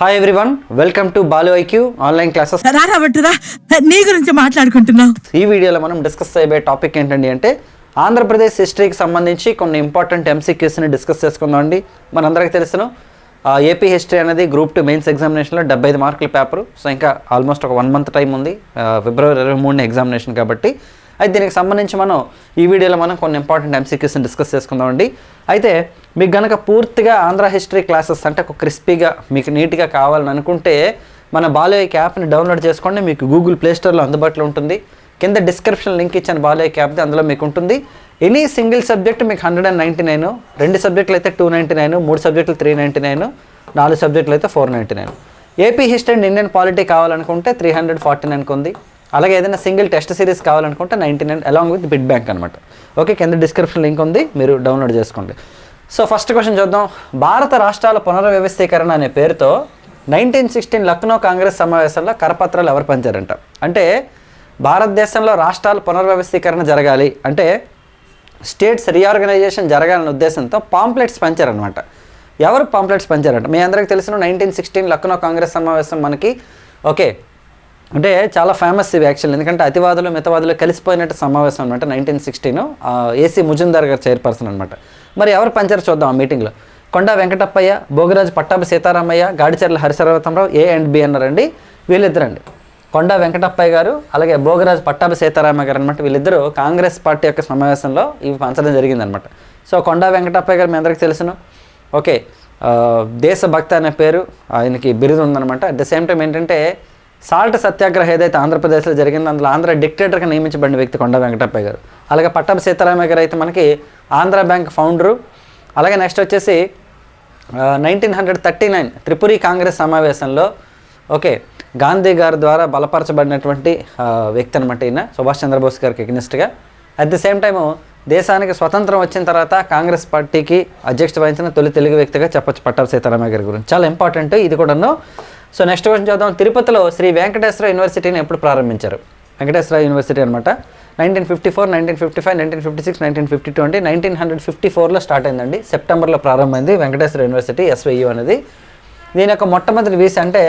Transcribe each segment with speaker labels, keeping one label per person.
Speaker 1: Hi everyone welcome to Balu IQ online classes
Speaker 2: నీ గురించి మాట్లాడుకుంటున్నాం
Speaker 1: ఈ వీడియోలో మనం డిస్కస్ చేయబోయే టాపిక్ ఏంటండి అంటే ఆంధ్రప్రదేశ్ హిస్టరీకి సంబంధించి కొన్ని ఇంపార్టెంట్ ఎంసీక్యూస్ని డిస్కస్ చేసుకుందాం అండి. మనందరికీ తెలుసును. ఏపీ హిస్టరీ అనేది గ్రూప్ టూ మెయిన్స్ ఎగ్జామినేషన్లో డెబ్బై ఐదు మార్కుల పేపర్ సో ఇంకా ఆల్మోస్ట్ ఒక వన్ మంత్ టైం ఉంది. ఫిబ్రవరి ఇరవై మూడున ఎగ్జామినేషన్ కాబట్టి అయితే దీనికి సంబంధించి మనం ఈ వీడియోలో మనం కొన్ని ఇంపార్టెంట్ ఎంసీక్యూస్ని డిస్కస్ చేసుకుందామండి అయితే మీకు గనక పూర్తిగా ఆంధ్ర హిస్టరీ క్లాసెస్ అంటే ఒక క్రిస్పీగా మీకు నీట్గా కావాలని అనుకుంటే మన బాలయ్య యాప్ని డౌన్లోడ్ చేసుకోండి. మీకు గూగుల్ ప్లేస్టోర్లో అందుబాటులో ఉంటుంది. కింద డిస్క్రిప్షన్ లింక్ ఇచ్చాను బాలయ్య యాప్ది అందులో మీకు ఉంటుంది. ఎనీ సింగిల్ సబ్జెక్ట్ మీకు హండ్రెడ్ అండ్ నైంటీ నైన్ రెండు సబ్జెక్టులు అయితే టూ నైంటీ నైన్ మూడు సబ్జెక్టులు త్రీ నైంటీ నైన్ నాలుగు సబ్జెక్టులు అయితే four ninety nine AP history and Indian polity కావాలనుకుంటే త్రీ హండ్రెడ్ ఫార్టీ నైన్కి ఉంది. అలాగే ఏదైనా సింగిల్ టెస్ట్ సిరీస్ కావాలనుకుంటే ninety nine along with bit bank అనమాట ఓకే కింద డిస్క్రిప్షన్ లింక్ ఉంది మీరు డౌన్లోడ్ చేసుకోండి. సో ఫస్ట్ క్వశ్చన్ చూద్దాం. భారత రాష్ట్రాల పునర్వ్యవస్థీకరణ అనే పేరుతో నైన్టీన్ సిక్స్టీన్ లక్నో కాంగ్రెస్ సమావేశంలో కరపత్రాలు ఎవరు పంచారంట? అంటే భారతదేశంలో రాష్ట్రాల పునర్వ్యవస్థీకరణ జరగాలి. అంటే స్టేట్స్ రీఆర్గనైజేషన్ జరగాలనే ఉద్దేశంతో పాంప్లెట్స్ పంచారనమాట ఎవరు పాంప్లెట్స్ పంచారంట? మీ అందరికీ తెలిసిన నైన్టీన్ సిక్స్టీన్ లక్నో కాంగ్రెస్ సమావేశం మనకి ఓకే అంటే చాలా ఫేమస్ ఇవి యాక్చువల్ ఎందుకంటే అతివాదులు మితవాదులు కలిసిపోయినట్టు సమావేశం అనమాట నైన్టీన్ సిక్స్టీన్ ఏసీ ముజుందార్ గారు చైర్పర్సన్ అనమాట మరి ఎవరు పంచారు చూద్దాం ఆ మీటింగ్లో Konda Venkatappayya Bhogaraju Pattabhi Sitaramayya Gadicherla Harisarvottamarao A and B అన్నారండి. వీళ్ళిద్దరండి. కొండా వెంకటప్పయ్య గారు అలాగే భోగరాజు పట్టాభి సీతారామ గారు అనమాట వీళ్ళిద్దరూ కాంగ్రెస్ పార్టీ యొక్క సమావేశంలో ఇవి పంచడం జరిగిందనమాట సో కొండా వెంకటప్పయ్య గారు మీ అందరికీ తెలుసును. ఓకే దేశభక్త అనే పేరు ఆయనకి బిరుదు ఉందనమాట అట్ ద సేమ్ టైం ఏంటంటే సాల్ట్ సత్యాగ్రహం ఏదైతే ఆంధ్రప్రదేశ్లో జరిగిందో అందులో ఆంధ్ర డిక్టేటర్గా నియమించబడిన వ్యక్తి కొండ వెంకటప్పయ్య గారు. అలాగే పట్టం సీతారామయ్య గారు అయితే మనకి ఆంధ్ర బ్యాంక్ ఫౌండరు. అలాగే నెక్స్ట్ వచ్చేసి nineteen hundred thirty nine Tripuri congress సమావేశంలో ఓకే గాంధీ గారి ద్వారా బలపరచబడినటువంటి వ్యక్తి అనమాట ఈయన సుభాష్ చంద్రబోస్ గారికి ఎగ్నిస్ట్గా అట్ ది సేమ్ టైము దేశానికి స్వతంత్రం వచ్చిన తర్వాత కాంగ్రెస్ పార్టీకి అధ్యక్షత వహించిన తొలి తెలుగు వ్యక్తిగా చెప్పొచ్చు పట్టాభి సీతారామయ్య గారి గురించి. చాలా ఇంపార్టెంట్ ఇది కూడాను సో నెక్స్ట్ క్వశ్చన్ చూద్దాం. తిరుపతిలో శ్రీ వెంకటేశ్వర యూనివర్సిటీని ఎప్పుడు ప్రారంభించారు? వెంకటేశ్వర యూనివర్సిటీ అనమాట nineteen fifty four nineteen fifty five nineteen fifty six nineteen fifty two అంటే నైన్టీన్ హండ్రెడ్ ఫిఫ్టీ ఫోర్లో స్టార్ట్ అయిందండి. సెప్టెంబర్లో ప్రారంభమైంది వెంకటేశ్వర యూనివర్సిటీ ఎస్వైయు అనేది. దీని యొక్క మొట్టమొదటి వీసీ అంటే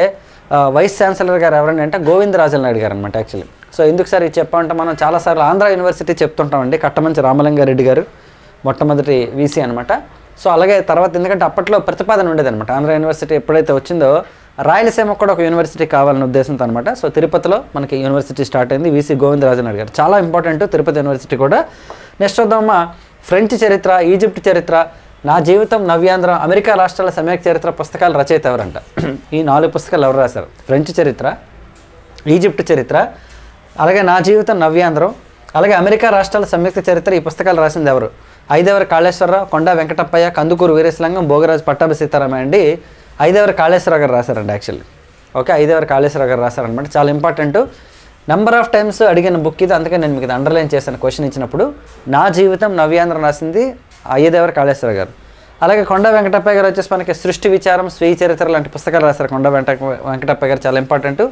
Speaker 1: వైస్ ఛాన్సలర్ గారు ఎవరండి అంటే గోవిందరాజుల నాయుడు గారు అనమాట యాక్చువల్లీ సో ఎందుకు సార్ ఇది చెప్పామంటే మనం చాలాసార్లు ఆంధ్ర యూనివర్సిటీ చెప్తుంటామండి కట్టమంచి రామలింగారెడ్డి గారు మొట్టమొదటి వీసీ అనమాట సో అలాగే తర్వాత ఎందుకంటే అప్పట్లో ప్రతిపాదన ఉండేది అనమాట ఆంధ్ర యూనివర్సిటీ ఎప్పుడైతే వచ్చిందో రాయలసీమ కూడా ఒక యూనివర్సిటీ కావాలనే ఉద్దేశంతో అనమాట సో తిరుపతిలో మనకి యూనివర్సిటీ స్టార్ట్ అయింది వీసీ గోవిందరాజన్ అడిగారు. గారు చాలా ఇంపార్టెంట్ తిరుపతి యూనివర్సిటీ కూడా. నెక్స్ట్ వద్దామ ఫ్రెంచ్ చరిత్ర ఈజిప్ట్ చరిత్ర నా జీవితం నవ్యాంధ్రం అమెరికా రాష్ట్రాల సమయక చరిత్ర పుస్తకాల రచయిత ఎవరంట? ఈ నాలుగు పుస్తకాలు ఎవరు రాశారు? ఫ్రెంచ్ చరిత్ర ఈజిప్ట్ చరిత్ర అలాగే నా జీవితం నవ్యాంధ్రం అలాగే అమెరికా రాష్ట్రాల సంయుక్త చరిత్ర ఈ పుస్తకాలు రాసింది ఎవరు? ఐదవరి కాళేశ్వరరావు కొండా వెంకటప్పయ్య కందుకూరు వీరేశలింగం భోగరాజు పట్టాభి సీతారామయ్య అండి. ఐదేవర కాళేశ్వర గారు రాశారండి యాక్చువల్లీ ఓకే ఐదవరి కాళేశ్వర గారు రాశారనమాట చాలా ఇంపార్టెంట్ నెంబర్ ఆఫ్ టైమ్స్ అడిగిన బుక్ ఇది అందుకే నేను మీకు అండర్లైన్ చేశాను క్వశ్చన్ ఇచ్చినప్పుడు. నా జీవితం నవ్యాంధ్ర రాసింది అయ్యదేవర కాళేశ్వర గారు. అలాగే కొండ వెంకటప్పయ్య గారు వచ్చేసి మనకి సృష్టి విచారం స్వీయ చరిత్ర లాంటి పుస్తకాలు రాశారు కొండ వెంట వెంకటప్పయ్య గారు చాలా ఇంపార్టెంట్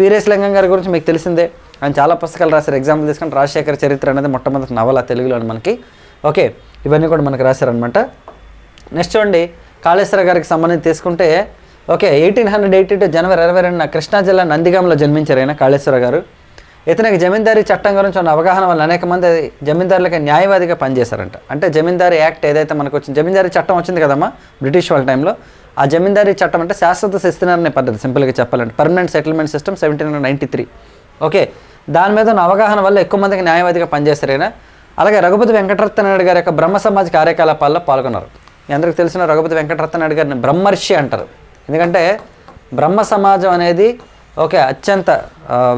Speaker 1: వీరేశలింగం గారి గురించి మీకు తెలిసిందే. ఆయన చాలా పుస్తకాలు రాశారు. ఎగ్జాంపుల్ తీసుకుని రాజశేఖర చరిత్ర అనేది మొట్టమొదటి నవల తెలుగులో మనకి. ఓకే ఇవన్నీ కూడా మనకు రాశారనమాట నెక్స్ట్ చూడండి. కాళేశ్వర గారికి సంబంధించి తీసుకుంటే okay eighteen hundred eighty two జనవరి ఇరవై రెండున కృష్ణా జిల్లా నందిగాంలో జన్మించారు ఆయన కాళేశ్వర గారు. ఇతనికి జమీందారీ చట్టం గురించి ఉన్న అవగాహన వల్ల అనేక మంది జమీందారులకి న్యాయవాదిగా పనిచేశారంట. అంటే జమీందారీ యాక్ట్ ఏదైతే మనకు వచ్చింది జమీందారీ చట్టం వచ్చింది కదమ్మా బ్రిటిష్ వాళ్ళ టైంలో ఆ జమీందారీ చట్టం అంటే శాశ్వత శిస్తునారనే పద్ధతి సింపుల్గా చెప్పాలంటే. Permanent settlement system seventeen hundred ninety three okay దాని మీద ఉన్న అవగాహన వల్ల ఎక్కువ మందికి న్యాయవాదిగా పనిచేశారైనా అలాగే రఘుపతి వెంకటరత్నాయుడు గారి యొక్క బ్రహ్మ సమాజ్ కార్యకలాపాల్లో పాల్గొన్నారు. అందరికీ తెలిసిన రఘుపతి వెంకటరత్నాయుడు గారిని బ్రహ్మర్షి అంటారు. ఎందుకంటే బ్రహ్మ సమాజం అనేది ఓకే అత్యంత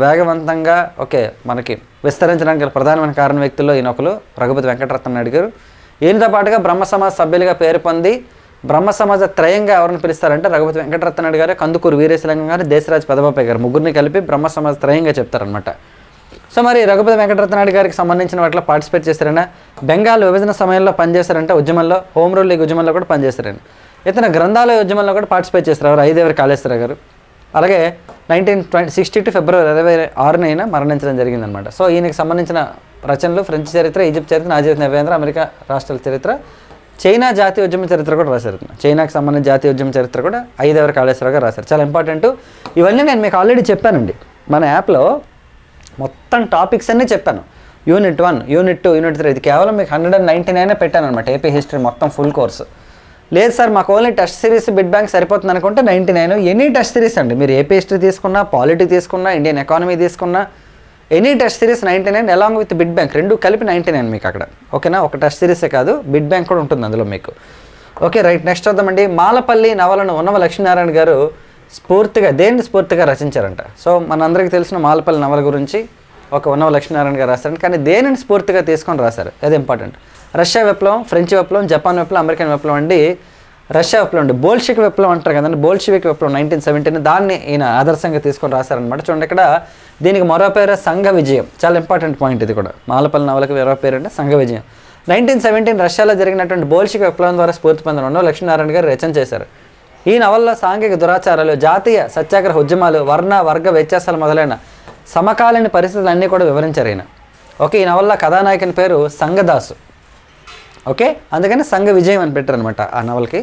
Speaker 1: వేగవంతంగా ఓకే మనకి విస్తరించడానికి ప్రధానమైన కారణ వ్యక్తుల్లో ఈయన ఒకరు రఘుపతి వెంకటరత్నాయుడు గారు. ఈయనతో పాటుగా బ్రహ్మ సమాజ సభ్యులుగా పేరు పొంది బ్రహ్మ సమాజ త్రయంగా ఎవరిని పిలుస్తారంటే రఘుపతి వెంకటరత్నాయుడు గారు కందుకూరు వీరేశలింగం గారు దేశరాజ్ పెదబాపయ్య గారు ముగ్గురిని కలిపి బ్రహ్మ సమాజ త్రయంగా చెప్తారనమాట సో మరి రఘుపతి వెంకటరత్నాయుడు గారికి సంబంధించిన వాటిలో పార్టిసిపేట్ చేశారైనా బెంగాల్ విభజన సమయంలో పనిచేశారంటే ఉద్యమంలో హోమ్ రూల్ లీగ్ ఉద్యమంలో కూడా పనిచేశారని. ఇతను గ్రంథాలయ ఉద్యమంలో కూడా పార్టిసిపేట్ చేశారు ఎవరు? ఐదేవరి కాళేశ్వర గారు. అలాగే నైన్టీన్ ట్వంటీ సిక్స్టీ టు ఫిబ్రవరి ఇరవై ఆరున మరణించడం జరిగిందనమాట సో ఈయనకి సంబంధించిన రచనలు ఫ్రెంచ్ చరిత్ర ఈజిప్ట్ చరిత్ర నా జీవిత నవేంద్ర అమెరికా రాష్ట్రాల చరిత్ర చైనా జాతీయ ఉద్యమ చరిత్ర కూడా రాశారు. చైనాకి సంబంధించిన జాతీయ ఉద్యమ చరిత్ర కూడా ఐదేవరి కాళేశ్వర గారు రాశారు. చాలా ఇంపార్టెంట్. ఇవన్నీ నేను మీకు ఆల్రెడీ చెప్పానండి. మన యాప్లో మొత్తం టాపిక్స్ అన్నీ చెప్పాను. Unit one unit two unit three ఇది కేవలం మీకు హండ్రెడ్ అండ్ నైంటీ నైన్ పెట్టాను అనమాట ఏపీ హిస్టరీ మొత్తం ఫుల్ కోర్సు లేదు సార్ మాకు only test series bit bank సరిపోతుంది అనుకుంటే ninety nine any test series అండి. మీరు ఏపీ హిస్టరీ తీసుకున్నా పాలిటీ తీసుకున్నా ఇండియన్ ఎకానమీ తీసుకున్నా any test series ninety nine along with bit bank రెండు కలిపి నైంటీ నైన్ మీకు అక్కడ. ఓకేనా? ఒక టెస్ట్ సిరీసే కాదు బిడ్ బ్యాంక్ కూడా ఉంటుంది అందులో మీకు. ఓకే రైట్ నెక్స్ట్ వద్దామండి మాలపల్లి నవలను ఉన్నవ లక్ష్మీనారాయణ గారు స్ఫూర్తిగా దేన్ని స్ఫూర్తిగా రచించారంట? సో మనందరికీ తెలిసిన మాలపల్లి నవల గురించి ఒక ఉన్నవ లక్ష్మీనారాయణ గారు రాశారు కానీ దేనిని స్ఫూర్తిగా తీసుకొని రాశారు? అది ఇంపార్టెంట్ రష్యా విప్లవం ఫ్రెంచ్ విప్లవం జపాన్ విప్లవం అమెరికన్ విప్లవం అండి. రష్యా విప్లవం అండి. బోల్షిక్ విప్లవం అంటారు కదండి. బోల్షివిక్ విప్లవం నైన్టీన్ సెవెంటీన్ దాన్ని ఈయన ఆదర్శంగా తీసుకొని రాశారనమాట చూడండి ఇక్కడ దీనికి మరో పేరు సంఘ విజయం. చాలా ఇంపార్టెంట్ పాయింట్ ఇది కూడా. మాలపల్లి నవలకు మరో పేరు అంటే సంఘ విజయం. నైన్టీన్ సెవెంటీన్ రష్యాలో జరిగినటువంటి బోల్షిక్ విప్లవం ద్వారా స్ఫూర్తి పొందిన ఉన్నో లక్ష్మీనారాయణ గారు రచన చేశారు. ఈ నవల్లో సాంఘిక దురాచారాలు జాతీయ సత్యాగ్రహ ఉద్యమాలు వర్ణ వర్గ వ్యత్యాసాలు మొదలైన సమకాలీన పరిస్థితులన్నీ కూడా వివరించారు ఈయన. ఓకే ఈ నవల్ల కథానాయకుని పేరు సంగదాసు. ఓకే అందుకని సంఘ విజయం అని పెట్టారనమాట ఆ నవలకి.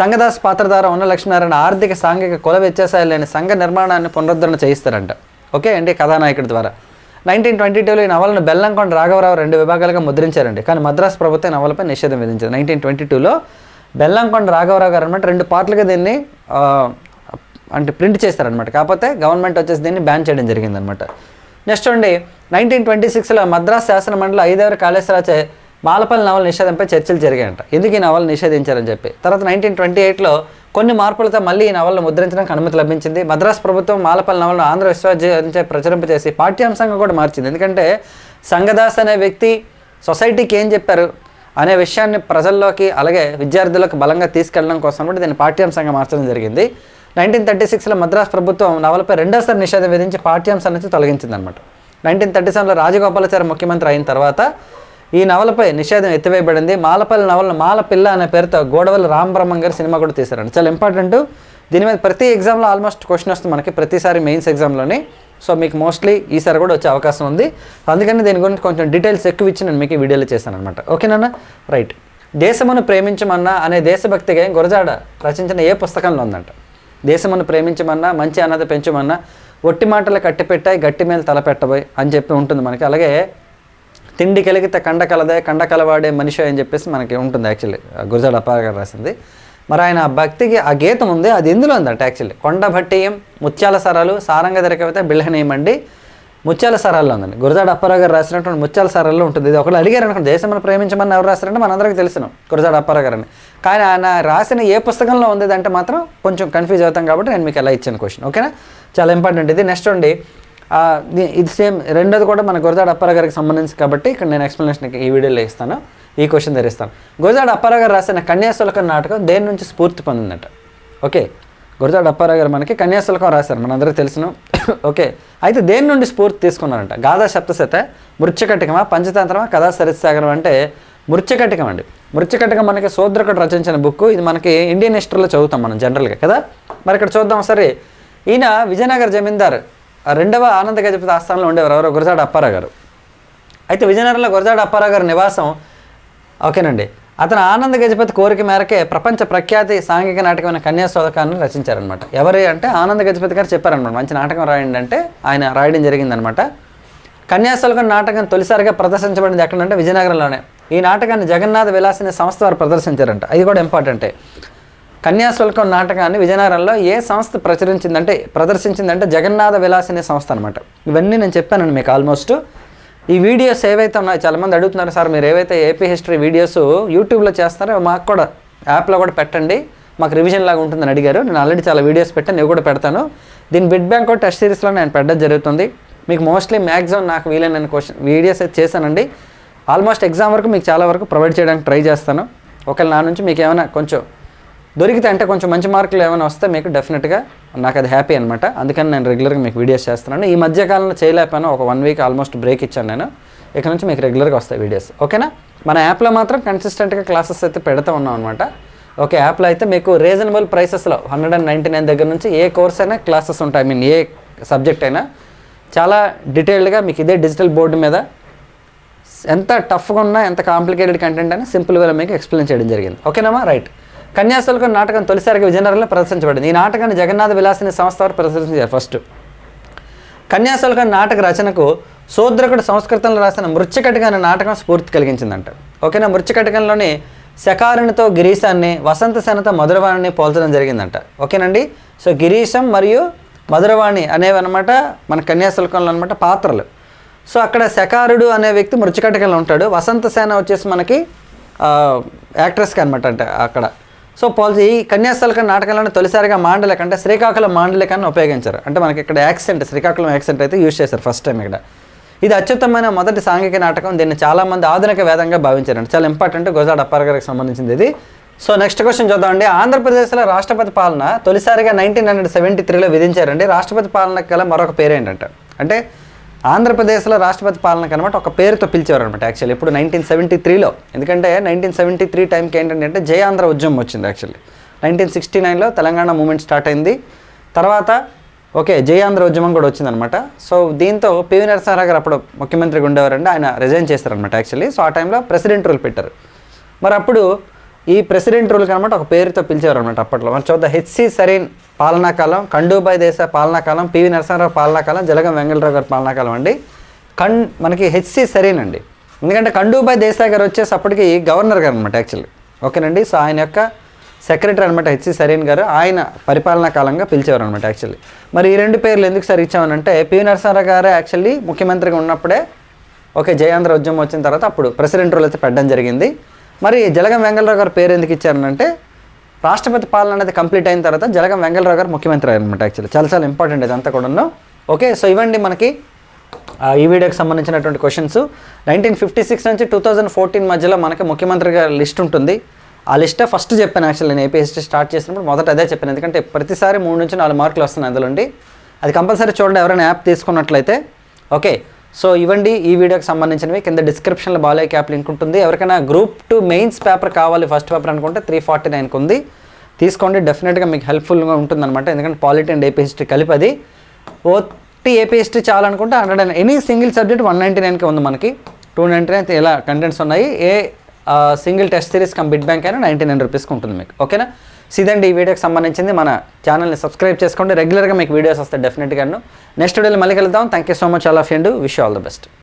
Speaker 1: సంఘదాస్ పాత్ర ద్వారా ఉన్న లక్ష్మీనారాయణ ఆర్థిక సాంఘిక కుల వ్యత్యాసాలు లేని సంఘ నిర్మాణాన్ని పునరుద్ధరణ చేయిస్తారంట. ఓకే అండి కథానాయకుడి ద్వారా. నైన్టీన్ ట్వంటీ టూలో ఈ నవలను బెల్లంకొండ రాఘవరావు రెండు విభాగాలుగా ముద్రించారండి. కానీ మద్రాసు ప్రభుత్వం నవలపై నిషేధం విధించింది. నైన్టీన్ ట్వంటీ టూలో బెల్లంకొండ రాఘవరావు గారు అనమాట రెండు పార్ట్లుగా దీన్ని అంటే ప్రింట్ చేస్తారనమాట కాకపోతే గవర్నమెంట్ వచ్చేసి దీన్ని బ్యాన్ చేయడం జరిగిందనమాట నెక్స్ట్ అండి నైన్టీన్ ట్వంటీ సిక్స్లో మద్రాస్ శాసన మండలి ఐదవ కాళేశ్వరాచే మాలపల్లి నవల నిషేధంపై చర్చలు జరిగాయంట. ఎందుకు ఈ నవలు నిషేధించారని చెప్పి. తర్వాత నైన్టీన్ ట్వంటీ ఎయిట్లో కొన్ని మార్పులతో మళ్ళీ ఈ నవలను ముద్రించడానికి అనుమతి లభించింది. మద్రాస్ ప్రభుత్వం మాలపల్లి నవలను ఆంధ్ర విశ్వవిద్యాలయంచే ప్రచురింపజేసి పాఠ్యాంశంగా కూడా మార్చింది. ఎందుకంటే సంగదాస్ అనే వ్యక్తి సొసైటీకి ఏం చెప్పారు? అనే విషయాన్ని ప్రజల్లోకి అలాగే విద్యార్థులకు బలంగా తీసుకెళ్ళడం కోసం కూడా దీన్ని పాఠ్యాంశంగా మార్చడం జరిగింది. నైన్టీన్ థర్టీ సిక్స్లో మద్రాస్ ప్రభుత్వం నవలపై రెండోసారి నిషేధం విధించి పాఠ్యాంశం నుంచి తొలగించింది అనమాట నైన్టీన్ థర్టీ సెవెన్లో రాజగోపాలాచారి ముఖ్యమంత్రి అయిన తర్వాత ఈ నవలపై నిషేధం ఎత్తివేయబడింది. మాలపల్లి నవలను మాలపిల్ల అనే పేరుతో గోడవల్లి రామబ్రహ్మం గారి సినిమా కూడా తీశారండి చాలా ఇంపార్టెంట్. దీని మీద ప్రతి ఎగ్జామ్లో ఆల్మోస్ట్ క్వశ్చన్ వస్తుంది మనకి ప్రతిసారి మెయిన్స్ ఎగ్జామ్లోని. సో మీకు మోస్ట్లీ ఈసారి కూడా వచ్చే అవకాశం ఉంది. అందుకని దీని గురించి కొంచెం డీటెయిల్స్ ఎక్కువ ఇచ్చి నేను మీకు ఈ వీడియోలో చేశాను అనమాట ఓకేనా రైట్ దేశమును ప్రేమించమన్నా అనే దేశభక్తి గేయం గురజాడ రచించిన ఏ పుస్తకంలో ఉందంట? దేశమును ప్రేమించమన్నా మంచి అన్నది పెంచమన్నా ఒట్టి మాటలు కట్టిపెట్టాయి గట్టి మీద తలపెట్టబోయ్ అని చెప్పి ఉంటుంది మనకి. అలాగే తిండి కలిగితే కండ కలదే కండ కలవాడే మనిషి అని చెప్పేసి మనకి ఉంటుంది యాక్చువల్లీ గురజాడ అప్పారావు గారు రాసింది. మరి ఆయన ఆ భక్తికి ఆ గీతం ఉంది. అది ఎందులో ఉందంట యాక్చువల్లీ కొండ భట్టియం ముత్యాల సరాలు సారంగ దొరకవితే బిళ్ళనీయమండి. ముత్యాల సరాల్లో ఉందండి. గురజాడ అప్పారావు గారు రాసినటువంటి ముత్యాల సరాల్లో ఉంటుంది. ఇది ఒకళ్ళు అడిగారు అనుకోండి దేశం ప్రేమించమని ఎవరు రాశారంటే మనందరికీ తెలుసును గురజాడ అప్పారావు గారని. కానీ ఆయన రాసిన ఏ పుస్తకంలో ఉంది అంటే మాత్రం కొంచెం కన్ఫ్యూజ్ అవుతాం కాబట్టి నేను మీకు ఎలా ఇచ్చాను క్వశ్చన్ ఓకేనా? చాలా ఇంపార్టెంట్ ఇది నెక్స్ట్ అండి ఇది సేమ్ రెండోది కూడా మన గురజాడ అప్పారావు గారికి సంబంధించి కాబట్టి ఇక్కడ నేను ఎక్స్ప్లెనేషన్ ఈ వీడియోలో ఇస్తాను. ఈ క్వశ్చన్ ధరిస్తాను గురజాడ అప్పారావు గారు రాసిన కన్యాశులకం నాటకం దేని నుంచి స్ఫూర్తి పొందిందట? ఓకే. గురజాడ అప్పారావు గారు మనకి కన్యాశులకం రాశారు మనందరికీ తెలుసును. ఓకే. అయితే దేని నుండి స్ఫూర్తి తీసుకున్నారంట? గాథా సప్తశత మృత్యకటికమా పంచతంత్రమా కథా సరిత్సాగరం అంటే మృత్యకటికం అండి. మృత్యకటికం మనకి శూద్రకుడు రచించిన బుక్ ఇది మనకి ఇండియన్ హిస్టరీలో చదువుతాం మనం జనరల్గా కదా? మరి ఇక్కడ చూద్దాం సరే ఈయన విజయనగర జమీందార్ రెండవ ఆనంద గజపతి ఆస్థానంలో ఉండేవారు ఎవరో? గురజాడ అప్పారావు గారు. అయితే విజయనగరంలో గురజాడ అప్పారావు గారి నివాసం ఓకేనండి. అతను ఆనంద గజపతి కోరిక మేరకే ప్రపంచ ప్రఖ్యాతి సాంఘిక నాటకమైన కన్యాశోధకాన్ని రచించారనమాట ఎవరు అంటే ఆనంద గజపతి గారు చెప్పారనమాట మంచి నాటకం రాయండి అంటే ఆయన రాయడం జరిగిందనమాట కన్యాశోధకం నాటకం తొలిసారిగా ప్రదర్శించబడింది ఎక్కడంటే విజయనగరంలోనే. ఈ నాటకాన్ని జగన్నాథ విలాసిని సంస్థ వారు ప్రదర్శించారంట. అది కూడా ఇంపార్టెంటే. కన్యాశుల్కం నాటకాన్ని విజయనగరంలో ఏ సంస్థ ప్రచురించిందంటే ప్రదర్శించిందంటే జగన్నాథ విలాసిని సంస్థ అనమాట ఇవన్నీ నేను చెప్పానండి మీకు ఆల్మోస్ట్. ఈ వీడియోస్ ఏవైతే ఉన్నాయో చాలామంది అడుగుతున్నారు సార్ మీరు ఏవైతే ఏపీ హిస్టరీ వీడియోస్ యూట్యూబ్లో చేస్తారో మాకు కూడా యాప్లో కూడా పెట్టండి. మాకు రివిజన్ లాగా ఉంటుందని అడిగారు. నేను ఆల్రెడీ చాలా వీడియోస్ పెట్టాను నేను కూడా పెడతాను. దీని బిడ్ బ్యాంక్ టెస్ట్ సిరీస్లో నేను పెట్టడం జరుగుతుంది. మీకు మోస్ట్లీ మ్యాక్సిమం నాకు వీలైన క్వశ్చన్ వీడియోస్ అయితే చేశానండి. ఆల్మోస్ట్ ఎగ్జామ్ వరకు మీకు చాలా వరకు ప్రొవైడ్ చేయడానికి ట్రై చేస్తాను. ఒకవేళ నా నుంచి మీకు ఏమైనా కొంచెం దొరికితే అంటే కొంచెం మంచి మార్కులు ఏమైనా వస్తే మీకు డెఫినెట్గా నాకు అది హ్యాపీ అనమాట అందుకని నేను రెగ్యులర్గా మీకు వీడియోస్ చేస్తున్నాను. ఈ మధ్యకాలంలో చేయలేకపోయాను ఒక వన్ వీక్ ఆల్మోస్ట్ బ్రేక్ ఇచ్చాను నేను. ఇక్కడ నుంచి మీకు రెగ్యులర్గా వస్తాయి వీడియోస్ ఓకేనా మన యాప్లో మాత్రం కన్సిస్టెంట్గా క్లాసెస్ అయితే పెడతా ఉన్నాం అనమాట ఓకే యాప్లో అయితే మీకు రీజనబుల్ ప్రైసెస్లో హండ్రెడ్ అండ్ నైంటీ నైన్ దగ్గర నుంచి ఏ కోర్స్ అయినా క్లాసెస్ ఉంటాయి. ఐ మీన్ ఏ సబ్జెక్ట్ అయినా. చాలా డీటెయిల్డ్గా మీకు ఇదే డిజిటల్ బోర్డు మీద ఎంత టఫ్గా ఉన్నా ఎంత కాంప్లికేటెడ్ కంటెంట్ అని సింపుల్గా మీకు ఎక్స్ప్లెయిన్ చేయడం జరిగింది. ఓకేనామా రైట్ కన్యాశుల్కం నాటకం తొలిసారిగా విజయనగరంలో ప్రదర్శించబడింది. ఈ నాటకాన్ని జగన్నాథ విలాసిని సంస్థ వారు ప్రదర్శించారు ఫస్ట్. కన్యాశుల్కం నాటక రచనకు శూద్రకుడు సంస్కృతంలో రాసిన మృత్యకటిక అనే నాటకం స్ఫూర్తి కలిగించిందంట. ఓకేనా? మృత్యకటికంలోని శకారునితో గిరీశాన్ని వసంత సేనతో మధురవాణిని పోల్చడం జరిగిందంట. ఓకేనండి? సో గిరీశం మరియు మధురవాణి అనేవి అనమాట మన కన్యాశుల్కంలో అనమాట పాత్రలు. సో అక్కడ శకారుడు అనే వ్యక్తి మృత్యకటికంలో ఉంటాడు. వసంత సేన వచ్చేసి మనకి యాక్ట్రెస్కి అనమాట అంటే అక్కడ. సో పాలసీ ఈ కన్యాస్థలక నాటకంలోనే తొలిసారిగా మాండలిక అంటే శ్రీకాకుళం మాండలికాన్ని ఉపయోగించారు. అంటే మనకి ఇక్కడ యాక్సెంట్ శ్రీకాకుళం యాక్సెంట్ అయితే యూజ్ చేశారు ఫస్ట్ టైం ఇక్కడ. ఇది అత్యుత్తమైన మొదటి సాంఘిక నాటకం. దీన్ని చాలామంది ఆధునిక వేదంగా భావించారండి. చాలా ఇంపార్టెంట్ గోజాడ్ అప్పార్ గారికి సంబంధించింది ఇది. సో నెక్స్ట్ క్వశ్చన్ చూద్దామండి ఆంధ్రప్రదేశ్లో రాష్ట్రపతి పాలన తొలిసారిగా నైన్టీన్ హండ్రెడ్ సెవెంటీ త్రీలో విధించారండి. రాష్ట్రపతి పాలనకు గల మరొక పేరేంటంట? అంటే ఆంధ్రప్రదేశ్లో రాష్ట్రపతి పాలనకు అనమాట ఒక పేరుతో పిలిచేవారు అనమాట యాక్చువల్లీ ఇప్పుడు నైన్టీన్ సెవెంటీ త్రీలో. ఎందుకంటే నైన్టీన్ సెవెంటీ త్రీ టైంకి ఏంటంటే జయ ఆంధ్ర ఉద్యమం వచ్చింది యాక్చువల్లీ నైన్టీన్ సిక్స్టీ నైన్లో తెలంగాణ మూమెంట్ స్టార్ట్ అయింది. తర్వాత ఓకే జయ ఆంధ్ర ఉద్యమం కూడా వచ్చిందనమాట సో దీంతో పివి నరసింహారావు గారు అప్పుడు ముఖ్యమంత్రిగా ఉండేవారండి. ఆయన రిజైన్ చేశారనమాట యాక్చువల్లీ సో ఆ టైంలో ప్రెసిడెంట్ రూల్ పెట్టారు. మరి అప్పుడు ఈ ప్రెసిడెంట్ రూల్ అనమాట ఒక పేరుతో పిలిచేవారు అనమాట అప్పట్లో. మనం చూద్దాం. హెచ్సి సరీన్ పాలనాకాలం కండూబాయ్ దేశ పాలనాకాలం పివి నరసింహారావు పాలనాకాలం జలగం వెంగళరావు గారి పాలనాకాలం అండి. కన్ మనకి హెచ్సి సరీన్ అండి. ఎందుకంటే కండూబాయ్ దేశాయ్ గారు వచ్చేసప్పటికి గవర్నర్ గారు అనమాట యాక్చువల్లీ. ఓకేనండి? సో ఆయన యొక్క సెక్రటరీ అనమాట హెచ్సి సరీన్ గారు. ఆయన పరిపాలనా కాలంగా పిలిచేవారు అనమాట యాక్చువల్లీ. మరి ఈ రెండు పేర్లు ఎందుకు సార్ ఇచ్చామనంటే పివి నరసింహారావు గారు యాక్చువల్లీ ముఖ్యమంత్రిగా ఉన్నప్పుడే ఓకే జయాంధ్ర ఉద్యమం వచ్చిన తర్వాత అప్పుడు ప్రెసిడెంట్ రూల్ అయితే పెట్టడం జరిగింది. మరి జలగం వెంగళరావు గారు పేరు ఎందుకు ఇచ్చారనంటే రాష్ట్రపతి పాలన అనేది కంప్లీట్ అయిన తర్వాత జలగం వెంగళరావు గారు ముఖ్యమంత్రి అయ్యారనమాట యాక్చువల్లీ. చాలా చాలా ఇంపార్టెంట్ ఇదంతా కూడాను. ఓకే సో ఇవ్వండి మనకి ఆ, ఈ వీడియోకి సంబంధించినటువంటి క్వశ్చన్స్ నైన్టీన్ ఫిఫ్టీ సిక్స్ నుంచి టూ థౌజండ్ ఫోర్టీన్ మధ్యలో మనకి ముఖ్యమంత్రి గారి లిస్ట్ ఉంటుంది. ఆ లిస్టే ఫస్ట్ చెప్పాను యాక్చువల్లీ నేను ఏపీఎస్టీ స్టార్ట్ చేసినప్పుడు మొదట అదే చెప్పాను. ఎందుకంటే ప్రతిసారి మూడు నుంచి నాలుగు మార్కులు వస్తున్నాయి అందులోండి అది కంపల్సరీ చూడండి ఎవరైనా యాప్ తీసుకున్నట్లయితే. ఓకే సో ఇవ్వండి ఈ వీడియోకి సంబంధించినవి. కింద డిస్క్రిప్షన్లో బాలయ్య క్యాప్ లింక్ ఉంటుంది. ఎవరికైనా గ్రూప్ టూ మెయిన్స్ పేపర్ కావాలి ఫస్ట్ పేపర్ అనుకుంటే త్రీ ఫార్టీ నైన్కి ఉంది. తీసుకోండి డెఫినెట్గా మీకు హెల్ప్ఫుల్గా ఉంటుందన్నమాట. ఎందుకంటే పాలిటీ అండ్ ఏపీ హిస్టరీ కలిపి అది ఓటీ AP history చాలనుకుంటే hundred and any single subject one ninety నైన్కి ఉంది మనకి. టూ నైంటీ నైన్ ఇలా కంటెంట్స్ ఉన్నాయి? ఏ single test series come bit bank అయినా నైంటీ నైన్ రూపీస్కి ఉంటుంది మీకు. ఓకేనా ఇదండి ఈ వీడియోకి సంబంధించింది మన ఛానల్ని సబ్స్క్రైబ్ చేసుకోండి. రెగ్యులర్గా మీకు వీడియోస్ వస్తాయి డెఫినెట్గాను నెక్స్ట్ వీడియోలో మళ్ళీ కలుద్దాం. Thank you so much all of and wish all the best